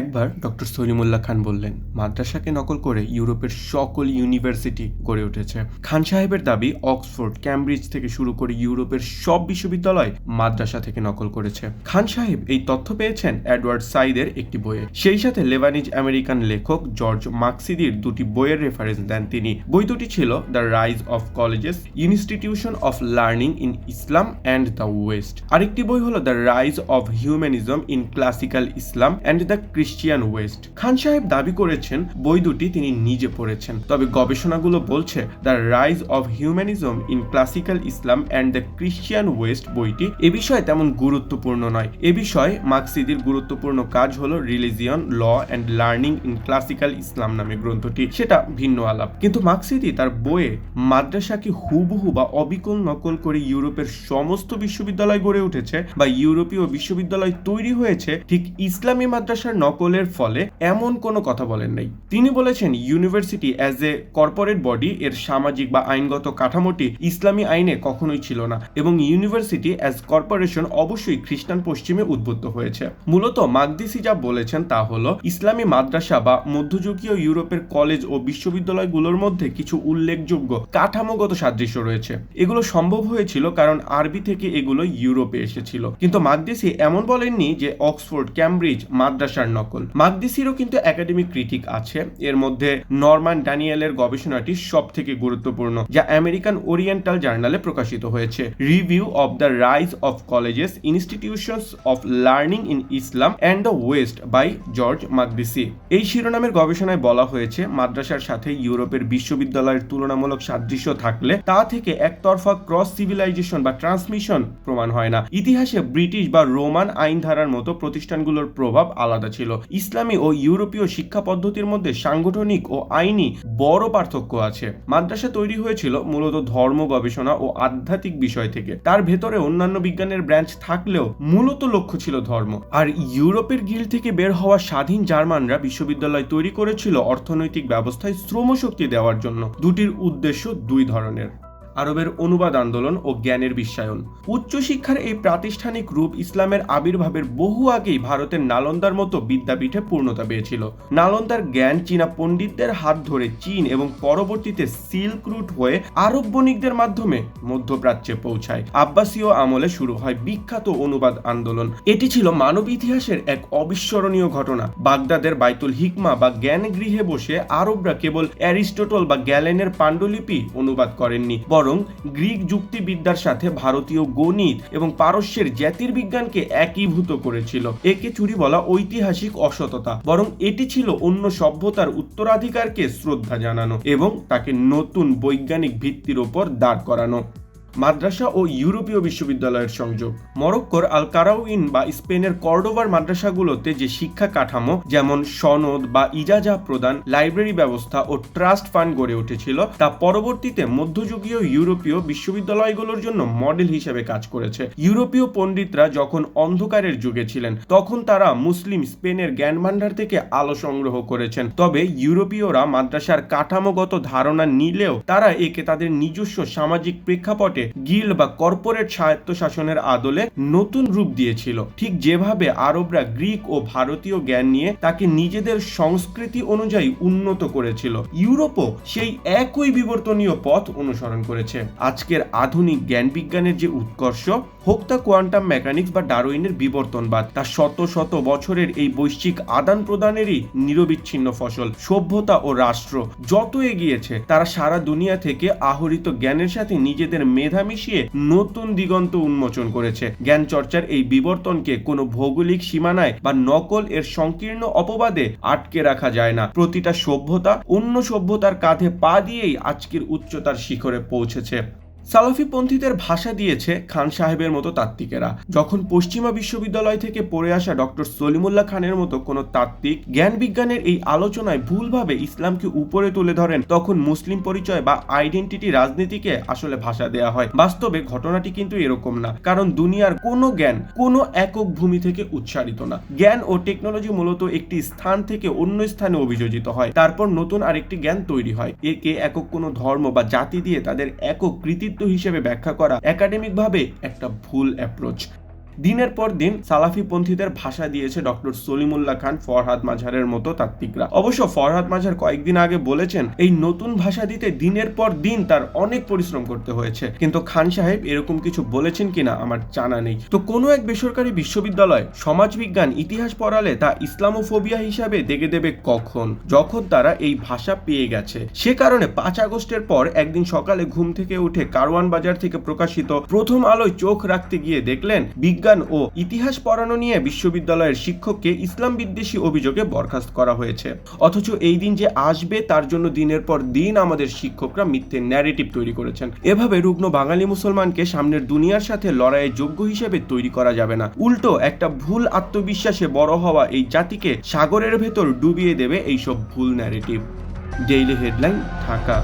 একবার ডক্টর সলিমুল্লাহ খান বললেন, মাদ্রাসাকে নকল করে ইউরোপের সকল ইউনিভার্সিটি গড়ে উঠেছে। খান সাহেবের দাবি, অক্সফোর্ড, ক্যামব্রিজ থেকে শুরু করে ইউরোপের সব বিশ্ববিদ্যালয় মাদ্রাসা থেকে নকল করেছে। খান সাহেব এই তথ্য পেয়েছেন এডওয়ার্ড সাইদের একটি বইয়ে। সেই সাথে লেবানিজ আমেরিকান লেখক জর্জ মার্কসিদির দুটি বইয়ের রেফারেন্স দেন তিনি। বই দুটি ছিল the rise of colleges institution of learning in Islam and the West আরেকটি বই হলো the rise of humanism in classical Islam and the Christian West Khan Saheb দাবি করেছেন বই দুটি তিনি নিজে পড়েছেন। তবে গবেষণাগুলো বলছে, the rise of humanism in classical Islam and the Christian West বইটি এ বিষয়ে তেমন গুরুত্বপূর্ণ নয়। এ বিষয়ে মার্কসিদির গুরুত্বপূর্ণ কাজ হলো religion, law and learning in classical Islam নামে গ্রন্থটি। সেটা ভিন্ন আলাপ। কিন্তু মার্কসিদি তার বইয়ে মাদ্রাসাকে হুবহু বা অবিকল নকল করে ইউরোপের সমস্ত বিশ্ববিদ্যালয় গড়ে উঠেছে বা ইউরোপীয় বিশ্ববিদ্যালয় তৈরি হয়েছে, ঠিক ইসলামী মাদ্রাসার নকলের ফলে এমন কোনো কথা বলেন নাই। তিনি বলেছেন, university as a corporate body এর সামাজিক বা আইনগত কাঠামোটি ইসলামী আইনে কখনোই ছিল না এবং ইউনিভার্সিটি অ্যাজ কর্পোরেশন অবশ্যই খ্রিস্টান পশ্চিমে উদ্বুদ্ধ হয়েছে। মূলত মাকদিসি যা বলেছেন তা হলো, ইসলামী মাদ্রাসা বা মধ্যযুগীয় ইউরোপের কলেজ ও বিশ্ববিদ্যালয়গুলোর মধ্যে কিছু উল্লেখযোগ্য কাঠামোগত সাদৃশ্য রয়েছে। এগুলো সম্ভব হয়েছিল কারণ আরবি থেকে এগুলো ইউরোপে এসেছিল। কিন্তু মাকদিসি এমন বলেননি যে, অক্সফোর্ড, ক্যামব্রিজ মাদ্রাসার নকল। মাকদিসিরও কিন্তু একাডেমিক ক্রিটিক আছে। এর মধ্যে নরমান ড্যানিয়েলের গবেষণাটি সব থেকে গুরুত্বপূর্ণ, যা আমেরিকান ওরিয়েন্টাল জার্নালে প্রকাশিত হয়েছে। Review of the rise of colleges, institutions of learning in Islam and the West by George Makdisi এই শিরোনামের গবেষণায় বলা হয়েছে, মাদ্রাসার সাথে ইউরোপের বিশ্ববিদ্যালয়ের তুলনামূলক সাদৃশ্য থাকলে তা থেকে একতরফা ক্রস সিভিলাইজেশন বা ট্রান্সমিশন প্রমাণ হয় না। ইতিহাসে ব্রিটিশ বা রোমান আইন ধারার মতো প্রতিষ্ঠানগুলোর প্রভাব আলাদা ছিল। ইসলামী ও ইউরোপীয় শিক্ষা পদ্ধতির মধ্যে সাংগঠনিক ও আইনি বড় পার্থক্য আছে। মাদ্রাসা তৈরি হয়েছিল মূলত ধর্ম, গবেষণা ও আধ্যাত্মিক বিষয় থেকে। তার ভেতরে অন্যান্য বিজ্ঞানের ব্রাঞ্চ থাকলেও মূলত লক্ষ্য ছিল ধর্ম। আর ইউরোপের গিল থেকে বের হওয়া স্বাধীন জার্মানরা বিশ্ববিদ্যালয় তৈরি করেছিল অর্থনৈতিক ব্যবস্থায় শ্রমশক্তি দেওয়ার জন্য। দুটির উদ্দেশ্য দুই ধরনের। আরবের অনুবাদ আন্দোলন ও জ্ঞানের বিশ্বায়ন। উচ্চশিক্ষার এই প্রাতিষ্ঠানিক রূপ ইসলামের আবির্ভাবের বহু আগেই ভারতের নালন্দার মতো বিদ্যাপীঠে পূর্ণতা পেয়েছিল। নালন্দার জ্ঞান চীনা পণ্ডিতদের হাত ধরে চীন এবং পরবর্তীতে সিল্ক রুট হয়ে আরব বণিকদের মাধ্যমে মধ্যপ্রাচ্যে পৌঁছায়। আব্বাসীয় আমলে শুরু হয় বিখ্যাত অনুবাদ আন্দোলন। এটি ছিল মানব ইতিহাসের এক অবিস্মরণীয় ঘটনা। বাগদাদের বাইতুল হিকমা বা জ্ঞান গৃহে বসে আরবরা কেবল অ্যারিস্টোটল বা গ্যালেনের পাণ্ডুলিপি অনুবাদ করেননি, বরং গ্রিক যুক্তিবিদ্যার সাথে ভারতীয় গণিত এবং পারস্যের জ্যোতির্বিজ্ঞানকে একীভূত করেছিল। একে চুরি বলা ঐতিহাসিক অসততা। বরং এটি ছিল অন্য সভ্যতার উত্তরাধিকারকে শ্রদ্ধা জানানো এবং তাকে নতুন বৈজ্ঞানিক ভিত্তির ওপর দাঁড় করানো। মাদ্রাসা ও ইউরোপীয় বিশ্ববিদ্যালয়ের সংযোগ। মরক্কোর আল কারাউইন বা স্পেনের কর্ডোভার মাদ্রাসাগুলোতে যে শিক্ষা কাঠামো, যেমন সনদ বা ইজাজা প্রদান, লাইব্রেরি ব্যবস্থা ও ট্রাস্ট ফান্ড গড়ে উঠেছিল, তা পরবর্তীতে মধ্যযুগীয় ইউরোপীয় বিশ্ববিদ্যালয়গুলোর জন্য মডেল হিসেবে কাজ করেছে। ইউরোপীয় পণ্ডিতরা যখন অন্ধকারের যুগে ছিলেন, তখন তারা মুসলিম স্পেনের জ্ঞান ভাণ্ডার থেকে আলো সংগ্রহ করেছেন। তবে ইউরোপীয়রা মাদ্রাসার কাঠামোগত ধারণা নিলেও তারা একে তাদের নিজস্ব সামাজিক প্রেক্ষাপটে গিল বা কর্পোরেট স্বায়ত্তশাসনের আদলে নতুন রূপ দিয়েছিল। ঠিক যেভাবে আরবরা গ্রিক ও ভারতীয় জ্ঞান নিয়ে তাকে নিজেদের সংস্কৃতি অনুযায়ী উন্নত করেছিল, ইউরোপও সেই একই বিবর্তনীয় পথ অনুসরণ করেছে। আজকের আধুনিক জ্ঞান বিজ্ঞানের যে উৎকর্ষ, হোক তা কোয়ান্টাম মেকানিক্স বা ডারোইনের বিবর্তনবাদ, তা শত শত বছরের এই বৈশ্বিক আদান প্রদানেরই নিরবিচ্ছিন্ন ফসল, সভ্যতা ও রাষ্ট্র যত এগিয়েছে, তারা সারা দুনিয়া থেকে আহরিত জ্ঞানের সাথে নিজেদের মেধা মিশিয়ে নতুন দিগন্ত উন্মোচন করেছে। জ্ঞান চর্চার এই বিবর্তনকে কোনো ভৌগোলিক সীমানায় বা নকল এর সংকীর্ণ অপবাদে আটকে রাখা যায় না। প্রতিটা সভ্যতা অন্য সভ্যতার কাঁধে পা দিয়েই আজকের উচ্চতার শিখরে পৌঁছেছে। সালাফি পন্থীদের ভাষা দিয়েছে খান সাহেবের মতো তাত্ত্বিকেরা। যখন পশ্চিমা বিশ্ববিদ্যালয় থেকে পড়ে আসা ডক্টর সলিমুল্লাহ খানের মতো কোনো তাত্ত্বিক জ্ঞান বিজ্ঞানের এই আলোচনায় ভুলভাবে ইসলামকে উপরে তুলে ধরেন, তখন মুসলিম পরিচয় বা আইডেন্টিটি রাজনীতিকে আসলে ভাষা দেয়া হয়। বাস্তবে ঘটনাটি কিন্তু এরকম না, কারণ দুনিয়ার কোনো জ্ঞান কোনো একক ভূমি থেকে উচ্চারিত না। জ্ঞান ও টেকনোলজি মূলত একটি স্থান থেকে অন্য স্থানে অভিযোজিত হয়, তারপর নতুন আরেকটি জ্ঞান তৈরি হয়। একে একক কোনো ধর্ম বা জাতি দিয়ে তাদের একক কৃতিত্ব হিসেবে ব্যাখ্যা করা একাডেমিক ভাবে একটা ভুল অ্যাপ্রোচ দিনের পর দিন সালাফি পন্থীদের ভাষা দিয়েছে ডক্টর সলিমুল্লাহ খান ফরহাদ মাঝারের মতো তাত্ত্বিকরা। অবশ্য ফরহাদ মাঝার কয়েকদিন আগে বলেছেন, এই নতুন ভাষা দিতে দিনের পর দিন তার অনেক পরিশ্রম করতে হয়েছে। কিন্তু খান সাহেব এরকম কিছু বলেছেন কিনা আমার জানা নেই। তো কোনো এক বেসরকারি বিশ্ববিদ্যালয় সমাজবিজ্ঞান, ইতিহাস পড়ালে তা ইসলামোফোবিয়া হিসাবে দেখে দেবে কখন? যখন তারা এই ভাষা পেয়ে গেছে। সে কারণে পাঁচ আগস্টের পর একদিন সকালে ঘুম থেকে উঠে কারওয়ান বাজার থেকে প্রকাশিত প্রথম আলোয় চোখ রাখতে গিয়ে দেখলেন বিজ্ঞান ও ইতিহাস পড়ানো নিয়ে বিশ্ববিদ্যালয়ের শিক্ষককে ইসলাম বিদ্বেষী অভিযোগে বরখাস্ত করা হয়েছে। অথচ এই দিন যে আসবে, তার জন্য দিনের পর দিন আমাদের শিক্ষকরা মিথ্যে ন্যারেটিভ তৈরি করেছেন। এভাবে রুগ্ন বাঙালি মুসলমানকে সামনের দুনিয়ার সাথে লড়াইয়ের যোগ্য হিসেবে তৈরি করা যাবে না। উল্টো, একটা ভুল আত্মবিশ্বাসে বড় হওয়া এই জাতিকে সাগরের ভেতর ডুবিয়ে দেবে এইসব ভুল ন্যারেটিভ ডেইলি হেডলাইন ঢাকা।